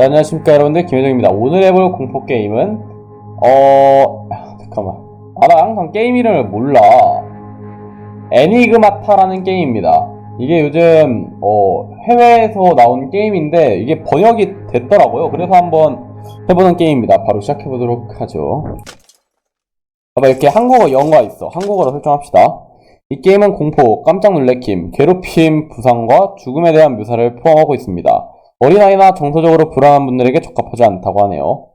네, 안녕하십니까 여러분들. 김혜정입니다. 오늘 해볼 공포 게임은 어... 잠깐만. 아나 항상 게임 이름을 몰라. 애니그마타라는 게임입니다. 이게 요즘 어, 해외에서 나온 게임인데 이게 번역이 됐더라고요. 그래서 한번 해보는 게임입니다. 바로 시작해보도록 하죠. 봐봐 이렇게 한국어 영어가 있어. 한국어로 설정합시다. 이 게임은 공포, 깜짝 놀래킴, 괴롭힘, 부상과 죽음에 대한 묘사를 포함하고 있습니다 어린아이나 정서적으로 불안한 분들에게 적합하지 않다고 하네요.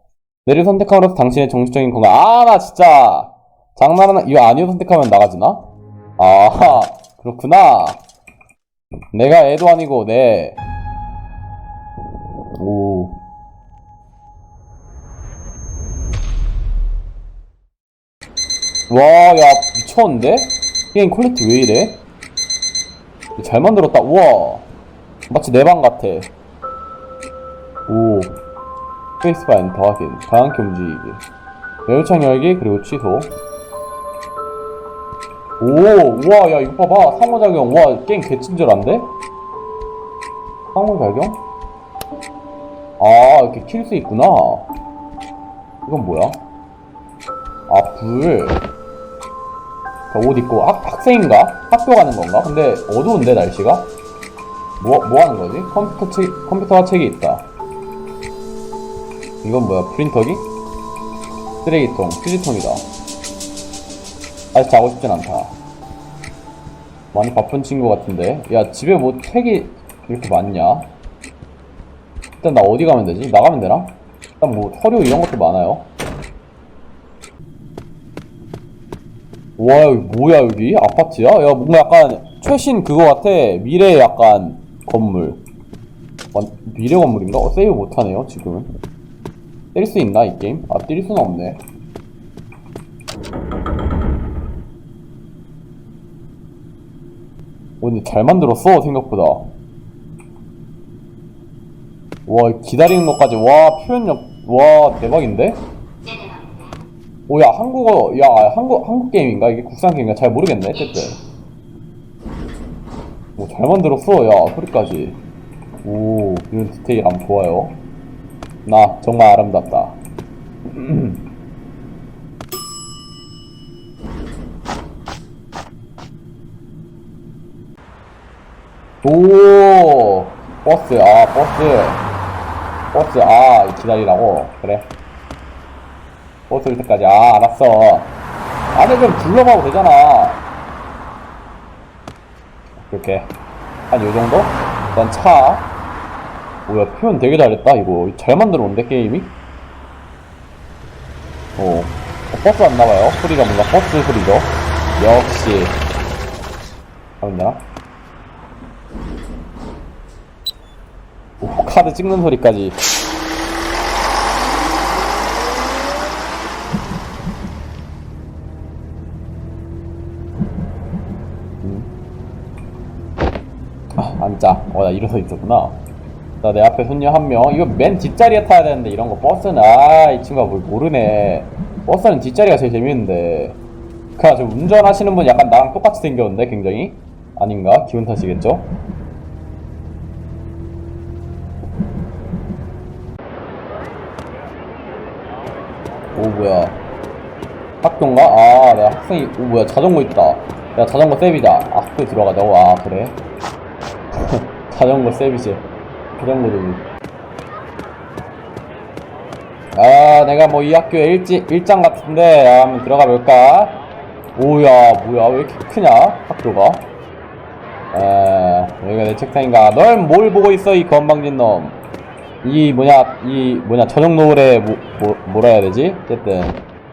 내를 선택함으로써 당신의 정신적인 건강. 아, 나 진짜! 장난하나, 이거 아니요 선택하면 나가지나? 아, 그렇구나. 내가 애도 아니고, 네. 오. 와, 야, 미쳤는데? 게임 퀄리티 왜 이래? 잘 만들었다. 우와. 마치 내 방 같아. 오 스페이스바 엔터 확인 방향키 움직이기 메뉴창 열기 그리고 취소 오 우와 야 이거 봐봐 상호작용 와 게임 개친절한데? 상호작용? 아 이렇게 킬 수 있구나 이건 뭐야? 아불 옷 입고 학, 학생인가? 학교 가는 건가? 근데 어두운데 날씨가? 뭐, 뭐 하는 거지? 컴퓨터 책, 컴퓨터와 책이 있다. 이건 뭐야? 프린터기? 쓰레기통, 휴지통이다. 아직 자고 싶진 않다. 많이 바쁜 친구 같은데. 야, 집에 뭐 책이 이렇게 많냐? 일단 나 어디 가면 되지? 나가면 되나? 일단 뭐 서류 이런 것도 많아요. 와, 여기 뭐야, 여기? 아파트야? 야, 뭔가 약간 최신 그거 같아. 미래 약간 건물. 완- 미래 건물인가? 어, 세이브 못하네요, 지금은. 때릴 수 있나, 이 게임? 아, 때릴 수는 없네. 오, 근데 잘 만들었어, 생각보다. 와, 기다리는 것까지. 와, 표현력. 와, 대박인데? 오, 야, 한국어, 야, 한국, 한국 게임인가? 이게 국산 게임인가? 잘 모르겠네, 어쨌든. 오, 잘 만들었어, 야, 소리까지. 오, 이런 디테일함 좋아요. 나 정말 아름답다. 오, 버스, 아, 버스. 버스, 아, 기다리라고. 그래. 버스 올 때까지, 아, 알았어. 안에 좀 둘러봐도 되잖아. 그렇게. 한 요 정도? 일단 차. 뭐야, 표현 되게 잘했다, 이거. 잘 만들었는데, 게임이? 어. 어, 버스 왔나봐요. 소리가 뭔가 버스 소리죠. 역시. 가면 되나? 오, 카드 찍는 소리까지. 아, 앉아. 어, 나 일어서 있었구나. 나내 앞에 손님 한 명. 이거 맨 뒷자리에 타야 되는데, 이런 거. 버스는, 아, 이 친구가 뭘 모르네. 버스는 뒷자리가 제일 재밌는데. 그니까, 저 운전하시는 분 약간 나랑 똑같이 생겼는데, 굉장히? 아닌가? 기분 탓이겠죠? 오, 뭐야. 학교인가? 아, 내가 학생이, 오, 뭐야. 자전거 있다. 야, 자전거 세비다. 아, 학교에 들어가자고. 아, 그래? 자전거 세비지. 자전거도. 아, 내가 뭐 이 학교에 일지, 일장 같은데, 아, 한번 들어가 볼까? 오야, 뭐야, 왜 이렇게 크냐? 학교가? 에, 여기가 내 책상인가? 널 뭘 보고 있어, 이 건방진 놈. 이 뭐냐, 이 뭐냐, 저녁 노을에 뭐, 뭐, 뭐라 해야 되지? 어쨌든,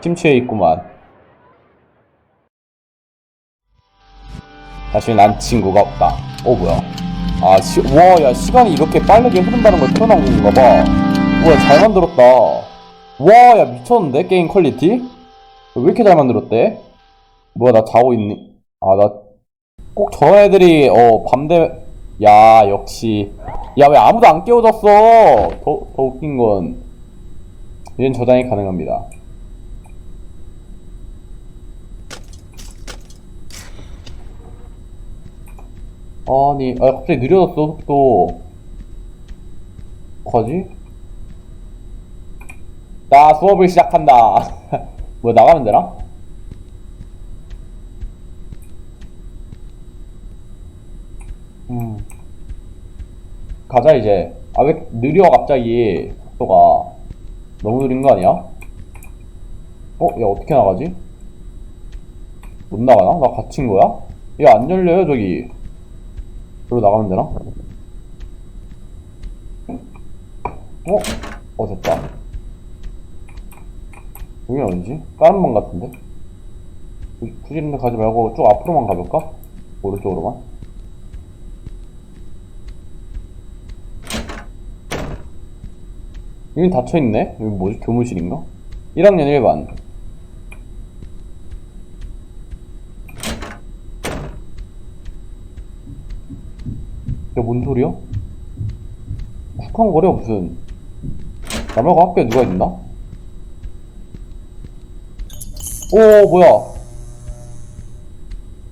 침취해 있구만. 다시 난 친구가 없다. 오, 뭐야. 아, 시, 와, 야, 시간이 이렇게 빠르게 흐른다는 걸 표현한 건가 봐. 우와, 잘 만들었다. 와, 야, 미쳤는데? 게임 퀄리티? 왜 이렇게 잘 만들었대? 뭐야, 나 자고 있니? 아, 나, 꼭 저런 애들이, 어, 밤되, 야, 역시. 야, 왜 아무도 안 깨워줬어? 더, 더 웃긴 건, 이런 저장이 가능합니다. 아니, 아, 갑자기 느려졌어, 속도. 어떡하지? 자, 수업을 시작한다. 뭐, 나가면 되나? 음. 가자, 이제. 아, 왜 느려, 갑자기. 속도가. 너무 느린 거 아니야? 어? 야, 어떻게 나가지? 못 나가나? 나 갇힌 거야? 야, 안 열려요, 저기. 저로 나가면 되나? 어? 어, 됐다. 여기 어디지? 다른 방 같은데? 굳이- 이런 데 가지 말고 쭉 앞으로만 가볼까? 오른쪽으로만? 여긴 닫혀있네? 여기 뭐지? 교무실인가? 1학년 1반. 뭔 소리야? 욱한거려, 무슨. 나 말고 학교에 누가 있나? 오, 뭐야.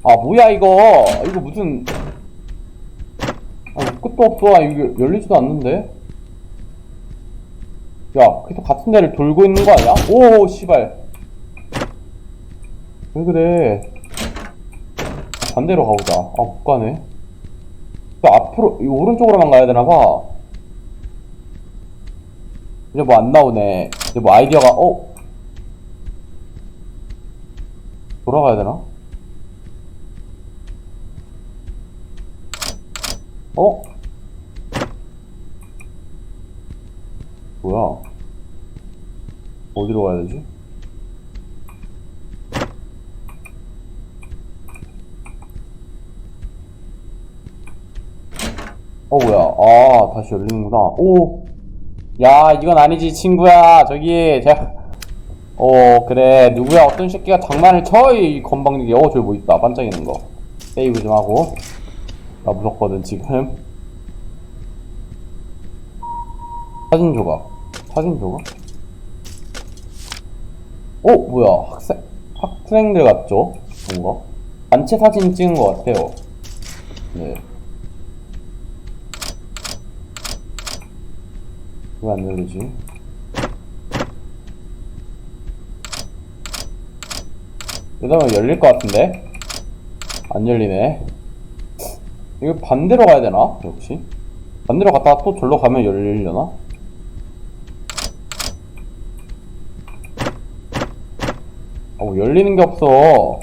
아, 뭐야, 이거. 이거 무슨. 아, 끝도 없어. 아, 이거 열리지도 않는데? 야, 계속 같은 데를 돌고 있는 거 아니야? 오, 씨발. 왜 그래. 반대로 가보자. 아, 못 가네. 또 앞으로, 이 오른쪽으로만 가야 되나 봐. 이제 뭐 안 나오네. 이제 뭐 아이디어가, 어? 돌아가야 되나? 어? 뭐야? 어디로 가야 되지? 어, 뭐야. 아, 다시 열리는구나. 오! 야, 이건 아니지, 친구야. 저기, 자. 어, 그래. 누구야, 어떤 새끼가 장난을 쳐? 이 건방지게. 어, 저기 뭐 있다. 반짝이는 거. 세이브 좀 하고. 나 무섭거든, 지금. 사진 조각. 사진 조각? 어, 뭐야. 학생, 학생들 같죠? 뭔가? 단체 사진 찍은 것 같아요. 네. 왜 안 열리지? 이러면 열릴 것 같은데? 안 열리네. 이거 반대로 가야 되나? 역시? 반대로 갔다가 또 절로 가면 열리려나? 어, 뭐 열리는 게 없어.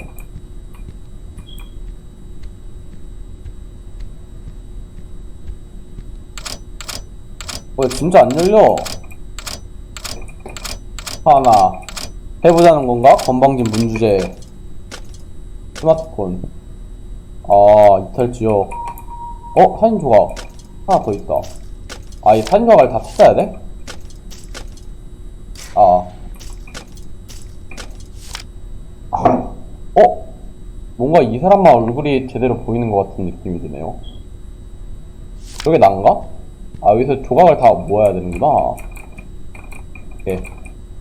어, 진짜 안 열려. 하나. 해보자는 건가? 건방진 문주제. 스마트폰. 아, 이탈 지역. 어, 사진 조각. 하나 더 있다. 아, 이 사진 조각을 다 찾아야 돼? 아. 아. 어? 뭔가 이 사람만 얼굴이 제대로 보이는 것 같은 느낌이 드네요. 저게 난가? 아, 여기서 조각을 다 모아야 되는구나. 오케이.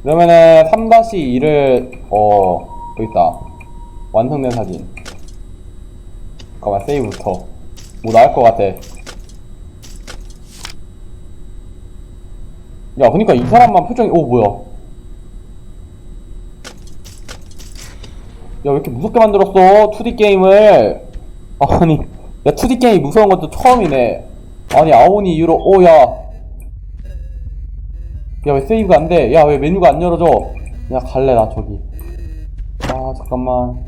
그러면은 3-2를, 어, 여기 있다. 완성된 사진. 잠깐만, 세이브부터. 뭐 나올 것 같아. 야, 그니까 이 사람만 표정이, 오, 뭐야. 야, 왜 이렇게 무섭게 만들었어? 2D 게임을. 아니, 야, 2D 게임이 무서운 것도 처음이네. 아니, 아오니 이후로, 오, 야. 야, 왜 세이브가 안 돼? 야, 왜 메뉴가 안 열어져? 야, 갈래, 나 저기. 아, 잠깐만.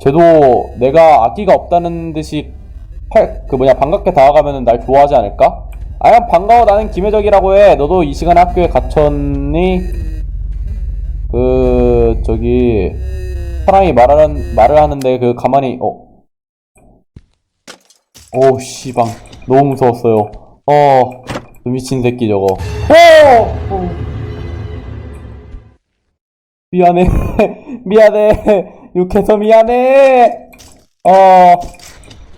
쟤도 내가 악기가 없다는 듯이 팔, 그 뭐냐, 반갑게 다가가면은 날 좋아하지 않을까? 아야, 반가워, 나는 김혜적이라고 해. 너도 이 시간에 학교에 갇혔니? 그, 저기, 사람이 말하는, 말을 하는데 그 가만히, 어. 오, 씨방. 너무 무서웠어요. 어, 그 미친 새끼 저거. 오! 오. 미안해. 미안해. 욕해서 미안해. 어.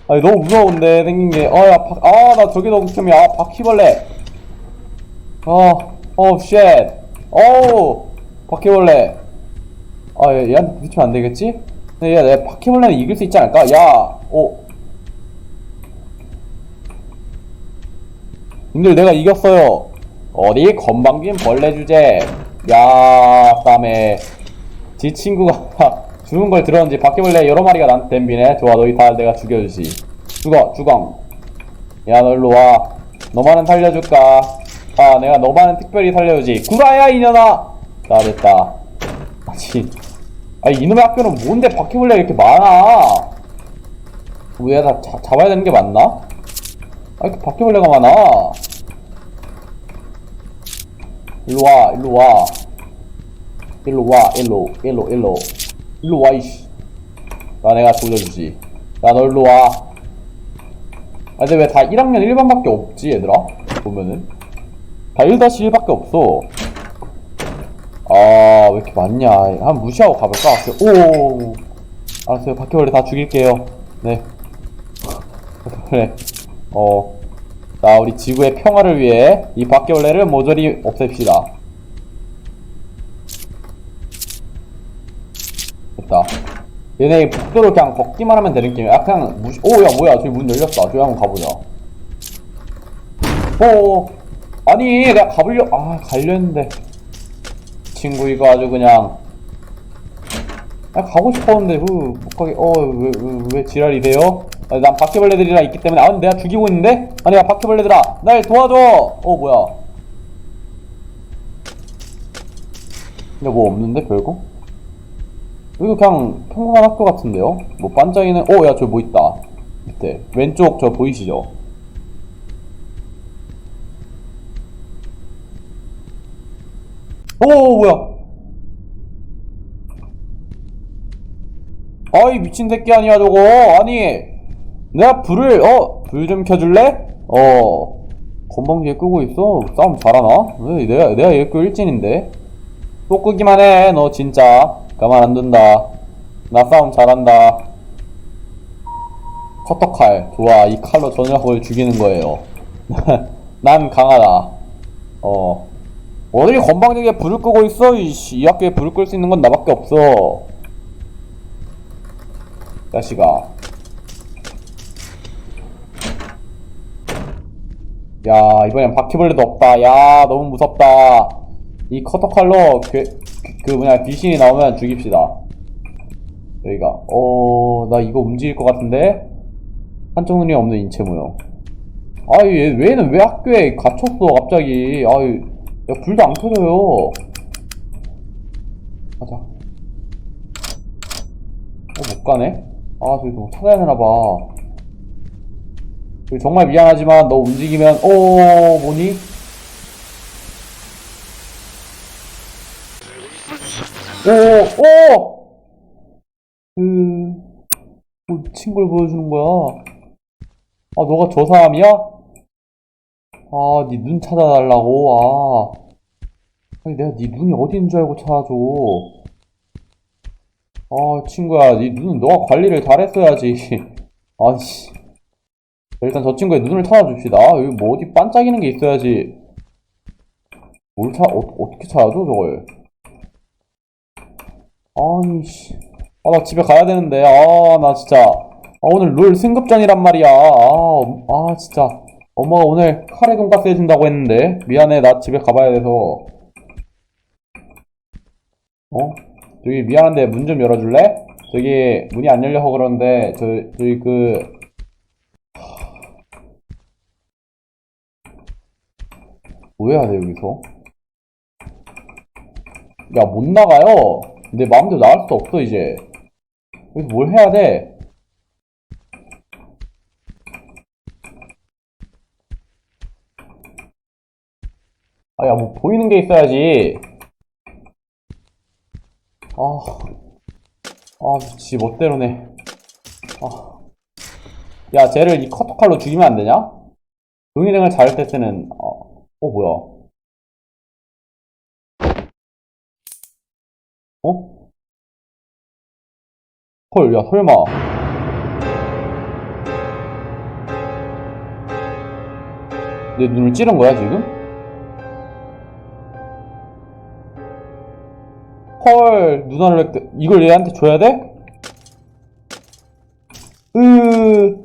아니, 너무 무서운데, 생긴 게. 어, 야, 바, 아, 나 저기 너무 극혐이야. 아, 바퀴벌레. 어, 어, 쉣. 어우, 바퀴벌레. 아, 얘, 얘한테 부딪히면 안 되겠지? 근데 얘, 내 바퀴벌레는 이길 수 있지 않을까? 야, 오. 님들 내가 이겼어요. 어디? 건방진 벌레 주제. 야 땀에. 지 친구가 죽은 걸 들었는지 바퀴벌레 여러 마리가 나한테 덤비네. 좋아 너희 다 내가 죽여주지. 죽어 죽엉 야너 일로 와. 너만은 살려줄까? 아 내가 너만은 특별히 살려주지. 구라야 이년아! 자 됐다. 아니 아니 이놈의 학교는 뭔데 바퀴벌레가 이렇게 많아? 왜다 잡아야 되는 게 맞나? 아 이렇게 바퀴벌레가 많아 일로 와, 일로 와. 일로 와, 일로, 일로, 일로. 일로 와, 이씨. 나 내가 돌려주지. 야, 너 일로 와. 아, 근데 왜 다 1학년 1반밖에 없지, 얘들아? 보면은. 다 1-1밖에 없어. 아, 왜 이렇게 많냐. 한번 무시하고 가볼까? 오! 알았어요. 바퀴벌레 다 죽일게요. 네. 그래. 어. 자, 우리 지구의 평화를 위해 이 바퀴벌레를 모조리 없앱시다. 됐다. 얘네 복도를 그냥 걷기만 하면 되는 게임이야. 그냥 무시, 오, 야, 뭐야. 저기 문 열렸다. 저기 한번 가보자. 오, 아니, 내가 가보려, 아, 가려 했는데. 친구 이거 아주 그냥. 아, 가고 싶었는데, 후, 못 가게, 어, 왜, 왜, 왜 지랄이 돼요? 아, 난 바퀴벌레들이랑 있기 때문에, 아, 근데 내가 죽이고 있는데? 아니, 야, 바퀴벌레들아, 날 도와줘! 어, 뭐야. 근데 뭐 없는데, 별거? 여기 그냥 평범한 학교 같은데요? 뭐 반짝이는, 어, 야, 저기 뭐 있다. 밑에. 왼쪽 저 보이시죠? 오, 뭐야. 아이 미친 새끼 아니야 저거 아니 내가 불을 어 불 좀 켜줄래? 어 건방지게 끄고 있어. 싸움 잘하나? 왜 내가 내가 얘거 일진인데? 또 끄기만 해 너 진짜. 가만 안 둔다. 나 싸움 잘한다. 커터칼 좋아. 이 칼로 저 녀석을 죽이는 거예요. 난 강하다. 어. 어디 건방지게 불을 끄고 있어? 이씨 이 학교에 불을 끌 수 있는 건 나밖에 없어. 자식아. 야, 이번엔 바퀴벌레도 없다. 야, 너무 무섭다. 이 커터칼로 그, 그 뭐냐, 귀신이 나오면 죽입시다. 여기가. 어, 나 이거 움직일 것 같은데? 한쪽 눈이 없는 인체 모형. 아이, 얘, 얘는 왜 학교에 갇혔어, 갑자기. 아이, 야, 불도 안 켜져요. 가자. 어, 못 가네? 아, 저기 뭐 찾아야 되나봐. 저기 정말 미안하지만 너 움직이면, 오, 뭐니? 오, 오! 그, 뭐, 걸 보여주는 거야. 아, 너가 저 사람이야? 아, 네 눈 찾아달라고, 아. 아니, 내가 네 눈이 어디 있는 줄 알고 찾아줘. 아, 친구야, 네 눈은 너가 관리를 잘했어야지. 아이씨. 일단 저 친구의 눈을 찾아줍시다. 여기 뭐 어디 반짝이는 게 있어야지. 뭘 찾, 어, 어떻게 찾아줘, 저걸? 아니, 씨. 아, 나 집에 가야 되는데. 아, 나 진짜. 아, 오늘 룰 승급전이란 말이야. 아, 아, 진짜. 엄마가 오늘 카레 돈가스 해준다고 했는데. 미안해, 나 집에 가봐야 돼서. 어? 저기 미안한데 문 좀 열어줄래? 저기 문이 안 열려서 그러는데 저 저기 그 뭐 해야 돼 여기서? 야 못 나가요. 내 마음대로 나갈 수 없어 이제. 여기서 뭘 해야 돼? 아 야 뭐 보이는 게 있어야지. 아, 아, 지 멋대로네. 아, 야, 쟤를 이 커터칼로 죽이면 안 되냐? 동의등을 자를 때 쓰는, 어, 어, 뭐야? 어? 헐, 야, 설마. 내 눈을 찌른 거야, 지금? 헐, 누나를 왜- 이걸 얘한테 줘야 돼? 으,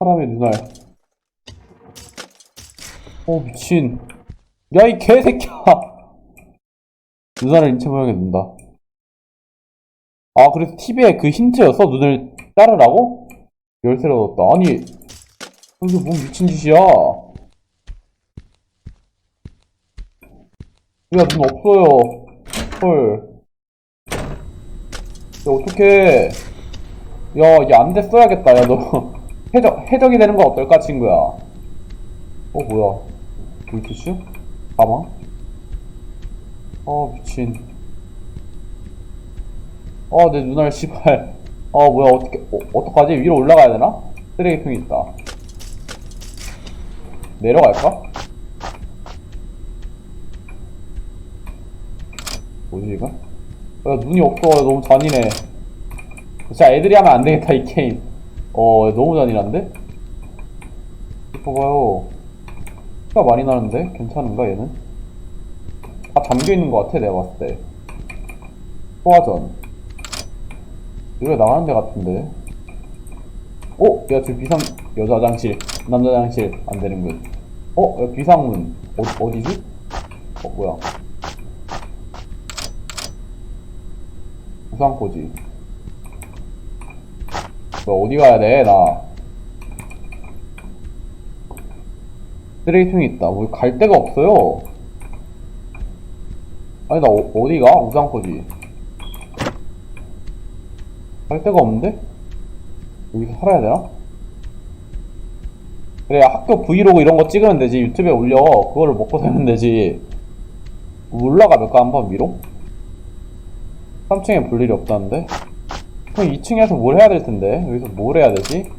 사람의 눈알. 어, 미친. 야, 이 개새끼야! 누나를 모양에 넣는다. 아, 그래서 TV에 그 힌트였어? 눈을 따르라고? 열쇠를 얻었다. 아니, 이게 뭔 미친 짓이야. 야, 눈 없어요. 헐. 야, 어떡해. 야, 이제 안 됐어야겠다. 야, 너. 해적, 해적이 되는 건 어떨까, 친구야? 어, 뭐야. 물티슈? 가방? 어, 미친. 어, 내 눈알, 씨발. 어, 뭐야, 어떻게, 어, 어떡하지? 위로 올라가야 되나? 쓰레기통이 있다. 내려갈까? 뭐지, 이거? 야, 눈이 없어. 너무 잔인해. 진짜 애들이 하면 안 되겠다, 이 게임. 어, 너무 잔인한데? 봐봐요. 피가 많이 나는데? 괜찮은가, 얘는? 다 잠겨있는 것 같아, 내가 봤을 때. 소화전. 노래 나가는 데 같은데? 어? 야, 저 비상, 여자 화장실, 남자 화장실, 안 되는군. 어? 야, 비상문. 어, 어디지? 어, 뭐야. 부상코지. 너 어디 가야 돼, 나? 쓰레기통이 있다. 뭐, 갈 데가 없어요. 아니, 나 어, 디가 우상코지. 갈 데가 없는데? 여기서 살아야 되나? 그래, 학교 브이로그 이런 거 찍으면 되지. 유튜브에 올려. 그거를 먹고 살면 되지. 올라가 볼까, 한번 위로? 3층에 볼 일이 없다는데? 그럼 2층에서 뭘 해야 될 텐데? 여기서 뭘 해야 되지?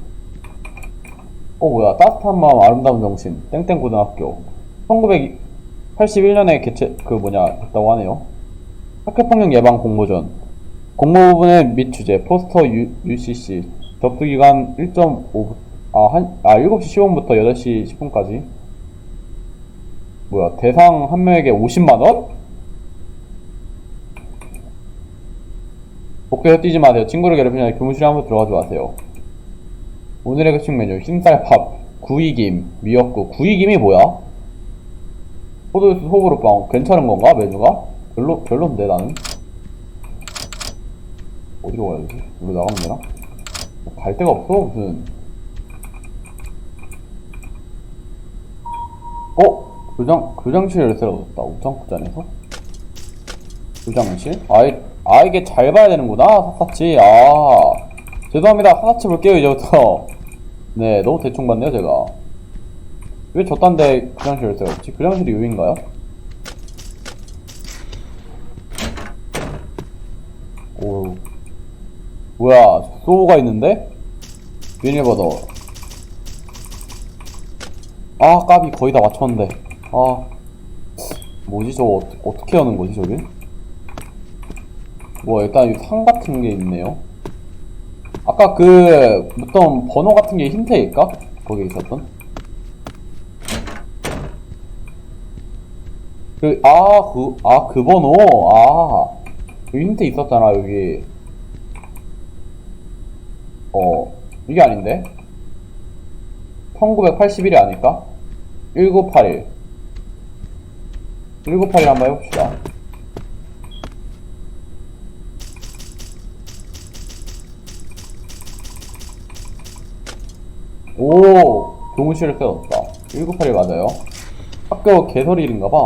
어, 뭐야. 따뜻한 마음, 아름다운 정신. 땡땡 고등학교. 1981년에 개최, 그 뭐냐, 됐다고 하네요. 학교폭력 예방 공모전. 공모 부분의 및 주제, 포스터 U, UCC. 접수 기간 1.5, 아, 한, 아, 7시 10분부터 8시 10분까지. 뭐야, 대상 한 명에게 50만원? 복도에서 뛰지 마세요. 친구를 괴롭히면 교무실에 한번 들어가지 마세요. 오늘의 급식 메뉴, 흰쌀밥, 구이김, 미역국. 구이김이 뭐야? 포도주스 소보루빵. 괜찮은 건가, 메뉴가? 별로, 별론데, 나는. 어디로 가야 되지? 우리 나가면 되나? 갈 데가 없어, 무슨. 어? 교장, 교장실 열쇠를 얻었다. 우창국장에서? 교장실? 아, 이- 아, 이게 잘 봐야 되는구나, 사사치. 아, 죄송합니다. 사사치 볼게요, 이제부터. 네, 너무 대충 봤네요, 제가. 왜 저딴 데 교장실 열쇠가 없지? 교장실이 여기인가요? 오, 뭐야, 소우가 있는데? 비닐버더. 아, 까비 거의 다 맞췄는데. 아, 뭐지, 저거 어, 어떻게 하는 거지, 저긴? 뭐, 일단 이 상 같은 게 있네요. 아까 그, 어떤 번호 같은 게 힌트일까? 거기 있었던? 그, 아, 그, 아, 그 번호? 아, 그 힌트 있었잖아, 여기. 어, 이게 아닌데? 1981이 아닐까? 1981. 1981 한번 해봅시다. 오, 교무실을 빼었다. 1981 맞아요. 학교 개설일인가봐.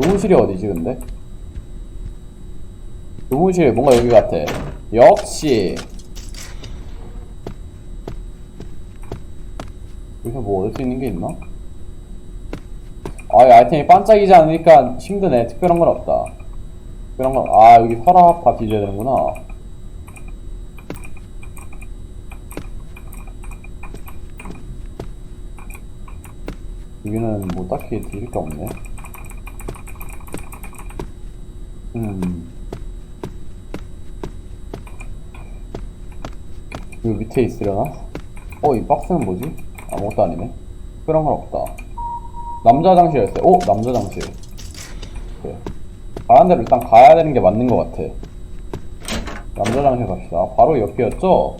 교무실이 어디지, 근데? 교무실, 뭔가 여기 같아. 역시. 여기서 뭐 얻을 수 있는 게 있나? 아, 이 아이템이 반짝이지 않으니까 힘드네. 특별한 건 없다. 특별한 건, 아, 여기 서랍 뒤져야 되는구나. 여기는 뭐 딱히 드릴 게 없네. 음. 여기 밑에 있으려나? 어, 이 박스는 뭐지? 아무것도 아니네. 특별한 건 없다. 남자 열쇠. 오, 남자 화장실. 그래. 가는 대로 일단 가야 되는 게 맞는 것 같아. 남자 화장실 갑시다. 바로 옆이었죠?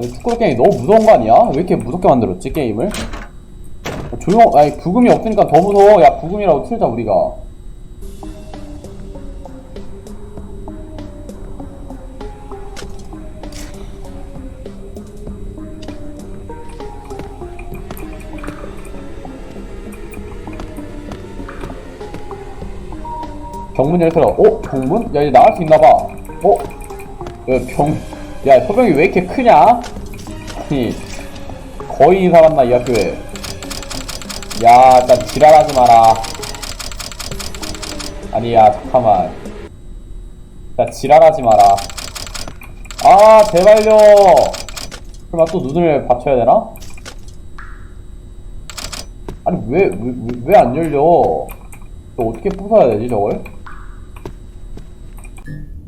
아니, 축구 게임이 너무 무서운 거 아니야? 왜 이렇게 무섭게 만들었지, 게임을? 조용, 아니, 부금이 없으니까 더 무서워. 야, 부금이라고 틀자, 우리가. 병문 열쇠라. 어? 병문? 야, 이제 나갈 수 있나봐. 어? 야, 병, 야, 소병이 왜 이렇게 크냐? 아니, 거의 살았나, 이 학교에. 야, 일단 지랄하지 마라. 아니야, 잠깐만. 야, 지랄하지 마라. 아, 제발요! 설마 또 눈을 받쳐야 되나? 아니, 왜, 왜, 왜안 열려? 저 어떻게 부숴야 되지, 저걸?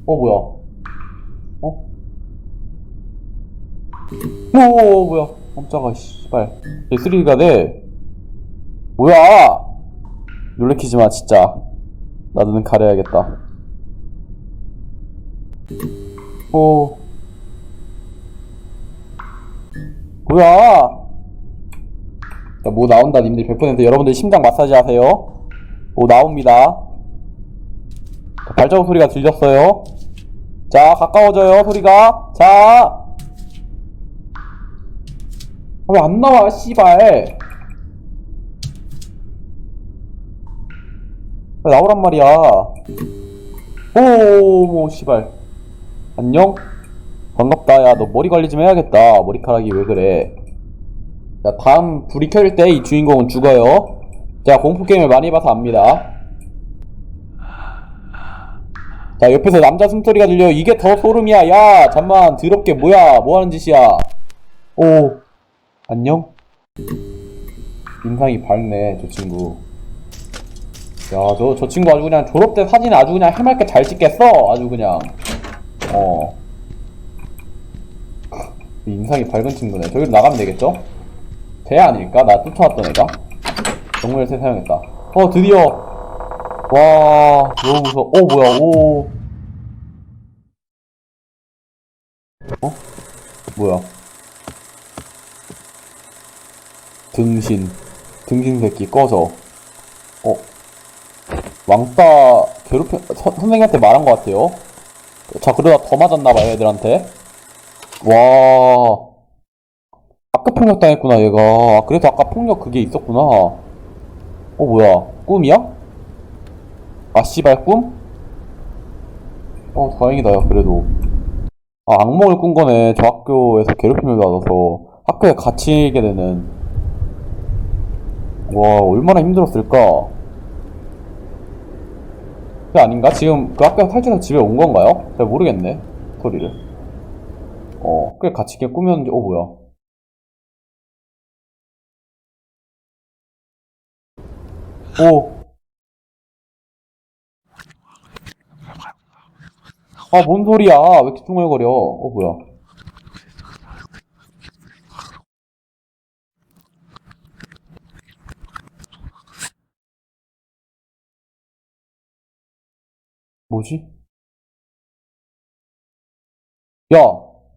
어, 뭐야? 어? 오, 뭐야? 깜짝아, 씨발. S3가 돼. 뭐야! 놀래키지 마, 진짜. 나도 눈 가려야겠다. 오. 뭐야! 자, 뭐 나온다, 님들 100% 여러분들 심장 마사지 하세요. 뭐 나옵니다. 자, 발자국 소리가 들렸어요. 자, 가까워져요, 소리가. 자! 왜 안 나와, 씨발. 왜 나오란 말이야. 오, 뭐, 씨발. 안녕? 반갑다. 야, 너 머리 관리 좀 해야겠다. 머리카락이 왜 그래. 자, 다음 불이 켜질 때 이 주인공은 죽어요. 자, 공포게임을 많이 봐서 압니다. 자, 옆에서 남자 숨소리가 들려. 이게 더 소름이야. 야, 잠만, 더럽게 뭐야. 뭐 하는 짓이야. 오, 안녕? 인상이 밝네, 저 친구. 야, 저, 저 친구 아주 그냥 졸업 때 사진 아주 그냥 해맑게 잘 찍겠어. 아주 그냥. 어. 인상이 밝은 친구네. 저기로 나가면 되겠죠? 쟤 아닐까? 나 쫓아왔던 애가? 정말 새 사용했다. 어, 드디어! 와, 너무 무서워. 어, 뭐야, 오. 어? 뭐야. 등신. 등신 새끼 꺼져. 어. 왕따 괴롭혀, 선, 선생님한테 말한 것 같아요. 자, 그러다 더 맞았나봐요, 애들한테. 와. 아까 폭력 당했구나, 얘가. 아, 그래서 아까 폭력 그게 있었구나. 어, 뭐야. 꿈이야? 아, 씨발, 꿈? 어, 다행이다, 야, 그래도. 아, 악몽을 꾼 거네. 저 학교에서 괴롭힘을 받아서 학교에 갇히게 되는. 와, 얼마나 힘들었을까? 그게 아닌가? 지금 그 학교에서 탈출해서 집에 온 건가요? 잘 모르겠네. 스토리를. 어, 꽤 갇히게 꾸몄는지, 어, 뭐야. 오. 아, 뭔 소리야. 왜 이렇게 퉁얼거려. 어, 뭐야. 뭐지? 야,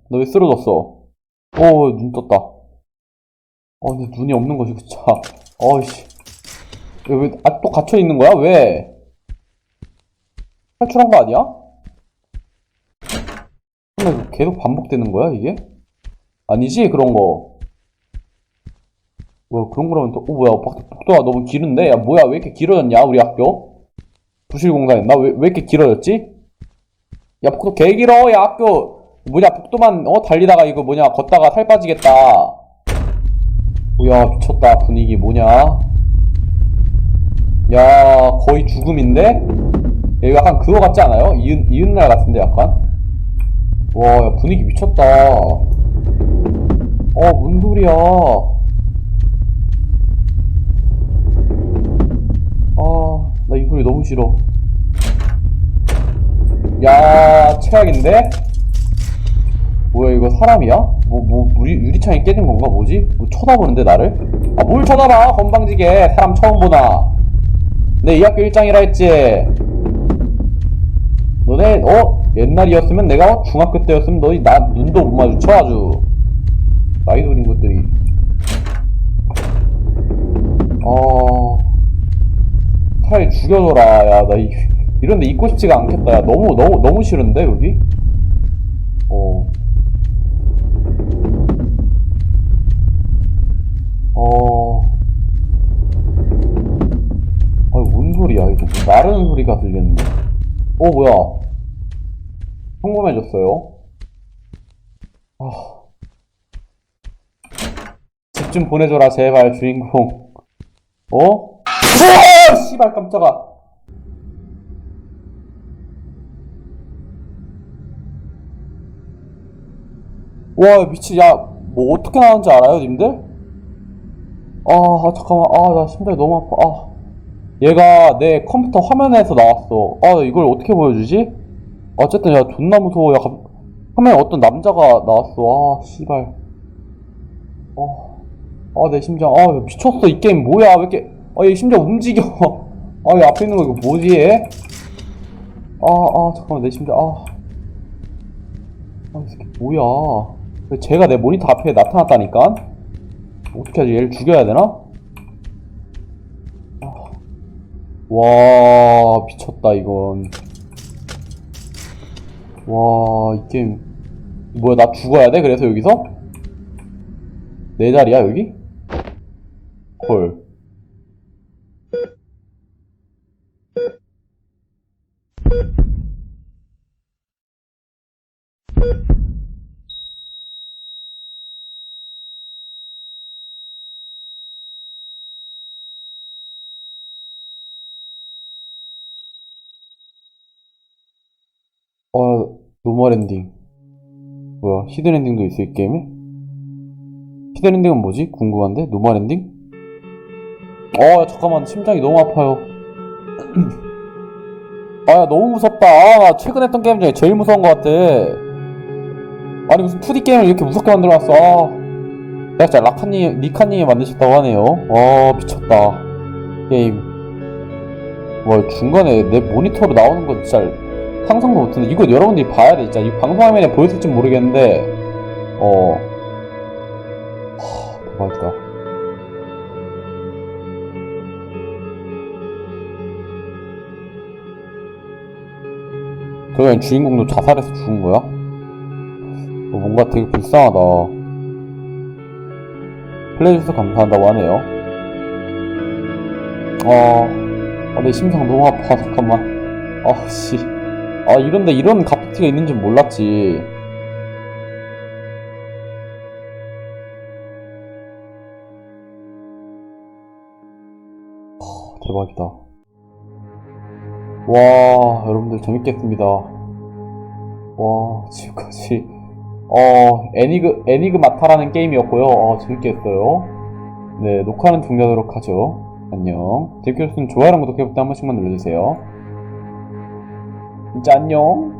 너 왜 쓰러졌어? 어, 눈 떴다. 어, 근데 눈이 없는 거지, 진짜. 어이씨. 왜, 왜, 아, 또 갇혀 있는 거야? 왜? 탈출한 거 아니야? 근데 계속 반복되는 거야, 이게? 아니지? 그런 거. 뭐야, 그런 거라면 또, 어, 뭐야, 복- 복도가 너무 길은데? 야, 뭐야, 왜 이렇게 길어졌냐, 우리 학교? 부실공사였나? 왜, 왜 이렇게 길어졌지? 야, 복도 개 길어, 야, 학교. 뭐냐, 복도만, 어, 달리다가 이거 뭐냐, 걷다가 살 빠지겠다. 뭐야, 미쳤다, 분위기 뭐냐? 야, 거의 죽음인데? 야, 이거 약간 그거 같지 않아요? 이은, 이은날 같은데, 약간? 와, 야, 분위기 미쳤다. 어, 뭔 소리야. 아, 나 이 소리 너무 싫어. 야, 최악인데? 뭐야, 이거 사람이야? 뭐, 뭐, 유리, 유리창이 깨진 건가? 뭐지? 뭐 쳐다보는데, 나를? 아, 뭘 쳐다봐! 건방지게! 사람 처음 보나? 내이 학교 일장이라 했지. 너네 어 옛날이었으면 내가 중학교 때였으면 너희 나 눈도 못 마주쳐 아주 나이 들인 것들이 어, 차라리 죽여줘라. 야, 나 이, 이런데 있고 싶지가 않겠다. 야, 너무, 너무, 너무 싫은데, 여기? 어. 어. 아니, 뭔 소리야, 이거. 뭐 나르는 소리가 들리는데. 어, 뭐야. 평범해졌어요. 아. 집 좀 보내줘라, 제발, 주인공. 어? 오! 씨발, 깜짝아. 와, 미친, 야, 뭐, 어떻게 나왔는지 알아요, 님들? 아, 아, 잠깐만. 아, 나 심장이 너무 아파. 아. 얘가 내 컴퓨터 화면에서 나왔어. 아, 이걸 어떻게 보여주지? 어쨌든, 야, 존나 무서워. 야, 갑- 화면에 어떤 남자가 나왔어. 아, 씨발. 어. 아, 내 심장. 아, 야, 미쳤어. 이 게임 뭐야? 왜 이렇게. 아, 얘 심장 움직여. 아, 얘 앞에 있는 거 이거 뭐지, 얘? 아, 아, 잠깐만. 내 심장. 아. 아, 이 새끼 뭐야. 제가 내 모니터 앞에 나타났다니까? 어떻게 하지? 얘를 죽여야 되나? 아. 와, 미쳤다, 이건. 와, 이 게임. 뭐야, 나 죽어야 돼? 그래서 여기서? 내 자리야, 여기? 헐. 어, 노멀 엔딩. 뭐야, 히든 엔딩도 있어, 이 게임에? 히든 엔딩은 뭐지? 궁금한데? 노멀 엔딩? 어, 잠깐만, 심장이 너무 아파요. 아, 야, 너무 무섭다. 아, 나 최근 했던 게임 중에 제일 무서운 것 같아. 아니, 무슨 2D 게임을 이렇게 무섭게 만들어놨어. 아. 야, 진짜 라카님, 니카님이 만드셨다고 하네요. 와, 미쳤다. 게임. 와, 중간에 내 모니터로 나오는 거 진짜 상상도 못했는데 이거 여러분들이 봐야 돼 진짜 이 방송 화면에 보였을지 모르겠는데 어 하, 대박이다 그러면 주인공도 자살해서 죽은 거야? 어, 뭔가 되게 불쌍하다. 플레이해주셔서 감사한다고 하네요. 어, 아, 내 심장 너무 아파. 잠깐만. 아 씨. 아 이런데 이런 가프티가 있는 줄 몰랐지. 하, 대박이다. 와 여러분들 재밌겠습니다. 와 지금까지 어 애니그 애니그 마타라는 게임이었고요. 어 재밌게 했어요. 네 녹화는 종료하도록 하죠. 안녕. 재밌게 보셨으면 좋아요랑 구독해 버튼 한 번씩만 눌러주세요. 진짜 안녕